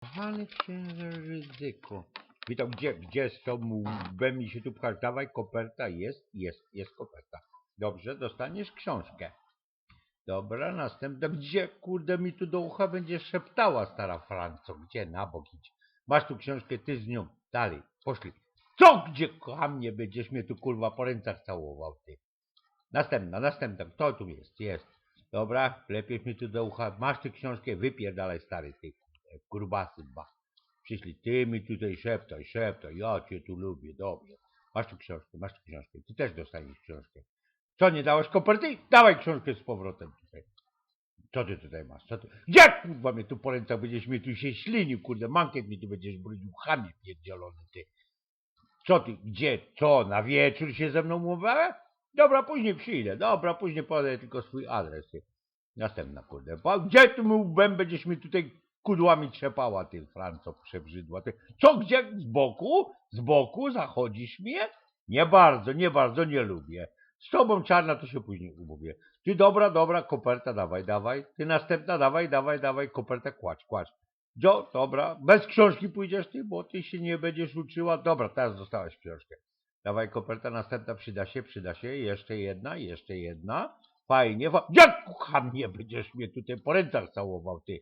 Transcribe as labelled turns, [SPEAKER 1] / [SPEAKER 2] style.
[SPEAKER 1] Kochany księże gdzie, gdzie z tą łbem mi się tu pchasz? Dawaj, koperta, jest, jest, jest koperta. Dobrze, dostaniesz książkę. Dobra, następna. Gdzie, kurde, mi tu do ucha będzie szeptała stara Franco? Gdzie? Na bok idź. Masz tu książkę, ty z nią. Dalej, poszli. Co, gdzie, kocha mnie, będziesz mnie tu, kurwa, po rękach całował, ty. Następna, następna. Kto tu jest? Jest. Dobra, lepiej mi tu do ucha. Masz tę książkę, wypierdalaj, stary, ty, kurde, grubasy, ba. Przyszli, ty mi tutaj szeptaj, szeptaj, ja cię tu lubię, dobrze. Masz tu książkę, masz tu książkę, ty też dostaniesz książkę. Co, nie dałeś koperty? Dawaj książkę z powrotem tutaj. Co ty tutaj masz? Co ty? Gdzie kurwa mnie tu po rękach będziesz mnie tu się ślinił, kurde, mankiet mi tu będziesz brudził, chamie pierdzielony ty. Co ty, gdzie, co, na wieczór się ze mną mówiła? Dobra, później przyjdę, dobra, później podaję tylko swój adres. Następna, kurde. Gdzie mu łbem będziesz mi tutaj kudłami trzepała, ty Franco przebrzydła. Ty. Co, gdzie? Z boku? Z boku? Zachodzisz mnie? Nie bardzo, nie bardzo, nie lubię. Z tobą czarna to się później umówię. Ty dobra, dobra, koperta dawaj, dawaj. Ty następna dawaj, dawaj, dawaj, kopertę kładź, kładź. Jo, dobra, bez książki pójdziesz ty, bo ty się nie będziesz uczyła. Dobra, teraz dostałaś książkę. Dawaj koperta, następna przyda się, przyda się. Jeszcze jedna, jeszcze jedna. Fajnie, fa... Jak kocham będziesz mnie tutaj po rękach całował, ty.